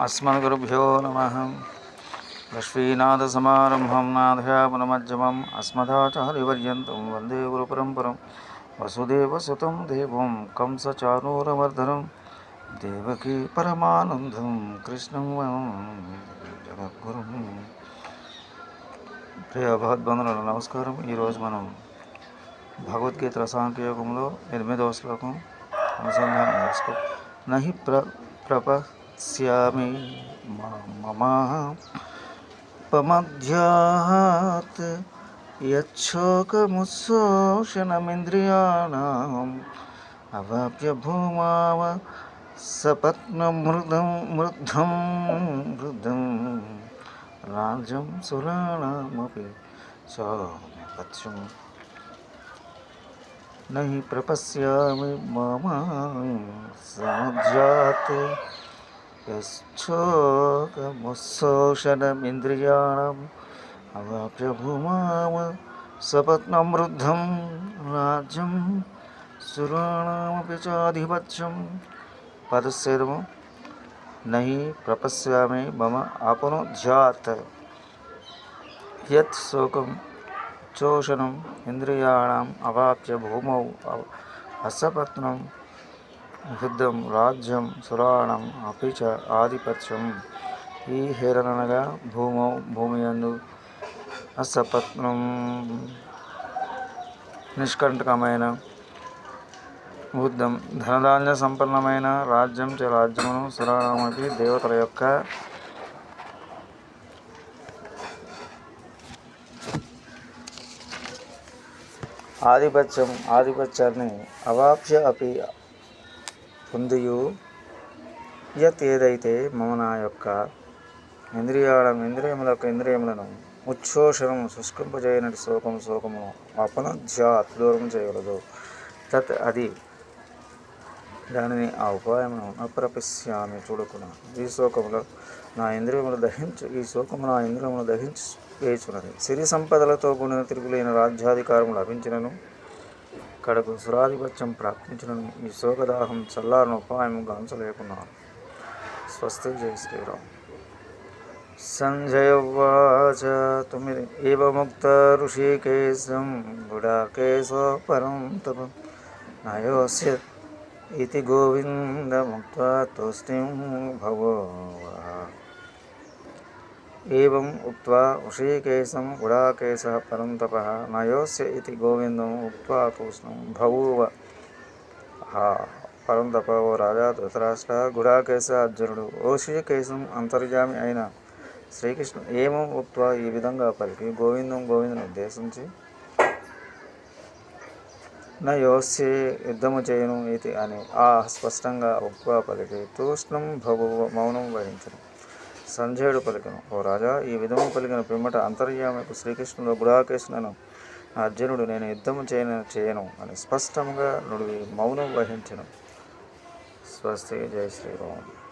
अस्मद्गुरुभ्यो नमः लक्ष्मीनाथसमारम्भं नाथयापनमध्यमम् अस्मदाचार्यपर्यन्तं वन्दे गुरुपरम्परं वसुदेवसुतं देवं कंसचानूरवर्धनं देवकी परमानन्दं कृष्णं वयं జగద్గురుం ప్రియ భగవద్బంధువుల నమస్కారం ఈరోజు మనం భగవద్గీత రసాంకయోగంలో ఎనిమిదవ శ్లోకం అనుసంధానం చేసుకో నహి ప్ర स्यामे ममा पमध्यात् यच्छोकमुशोषणमिन्द्रियाणाम् अवाप्य भूमाव सपत्नमृदं मृद्धं सुराणामपि नहि प्रपश्यामि मम यस्ोकमुशोषणमिन्द्रियाणम् अवाप्य भूमाम सपत्नं वृद्धं राज्यं सुराणामपि मम आपनोध्यात्। यत् शोकं चोषणम् अवाप्य भूमौ असपत्नं యుద్ధం రాజ్యం సురాణం అపిచ ఆధిపత్యం. ఈ హేరనగా భూమౌ భూమి అందు అసపత్నం. నిష్కంటకమైన బుద్ధం ధనధాన్య సంపన్నమైన రాజ్యం చ రాజ్యమును సురాణమతి దేవతల యొక్క ఆధిపత్యం ఆధిపత్యాన్ని అవాప్య అపి పొందియు యత్ ఏదైతే మమ నా యొక్క ఇంద్రియాల ఇంద్రియముల యొక్క ఇంద్రియములను ఉచ్ఛోషణం శుష్కింపజేయనటి శోకం శోకమును అపనధ్యాత్ దూరం చేయగలదు తత్ అది దానిని ఆ ఉపాయమును అప్రపిస్యామి చూడకున్నా ఈ శోకములో నా ఇంద్రియములు దహించు ఈ శోకము నా ఇంద్రియములు దహించి వేచున్నది సిరి సంపదలతో కూడిన తిరుగులైన రాజ్యాధికారము లభించినను. కడకు సురాధిపత్యం ప్రాప్తించడం ఈ శోకదాహం చల్లారిన ఉపాయం గాంచలేకున్నాను స్వస్తి జై శ్రీరామ్. సంజయవాచ తొమ్మిది. ఏవముక్త ఋషికేశం గుడాకేశ పరం తపం. నయోస్య ఇది గోవిందముక్త తోష్టిం భవో एवम् उक्त्वा ऋषिकेशं गुडाकेशः परं तपः नयोस्य इति गोविन्दम् उक्त्वा तूष्णं बभूव हा పరం తప ఓ రాజా ధృతరాష్ట్ర గుడాకేశ అర్జునుడు ఓ శ్రీకేశం అంతర్జామి అయిన శ్రీకృష్ణ ఏమో ఉక్త్వా ఈ విధంగా పలికి గోవిందం గోవిందుని ఉద్దేశించి నా యోస్యే యుద్ధము చేయను ఇది అని ఆ స్పష్టంగా ఉక్వా పలికి తూష్ణం భవు మౌనం వహించను సంజయుడు పలికను. ఓ రాజా ఈ విధము పలికిన పిమ్మట అంతర్యామకు శ్రీకృష్ణుడు గుడాకేశునను అర్జునుడు నేను యుద్ధము చేయను చేయను అని స్పష్టంగా నుడివి మౌనం వహించను. స్వస్తి. జై శ్రీరామ్.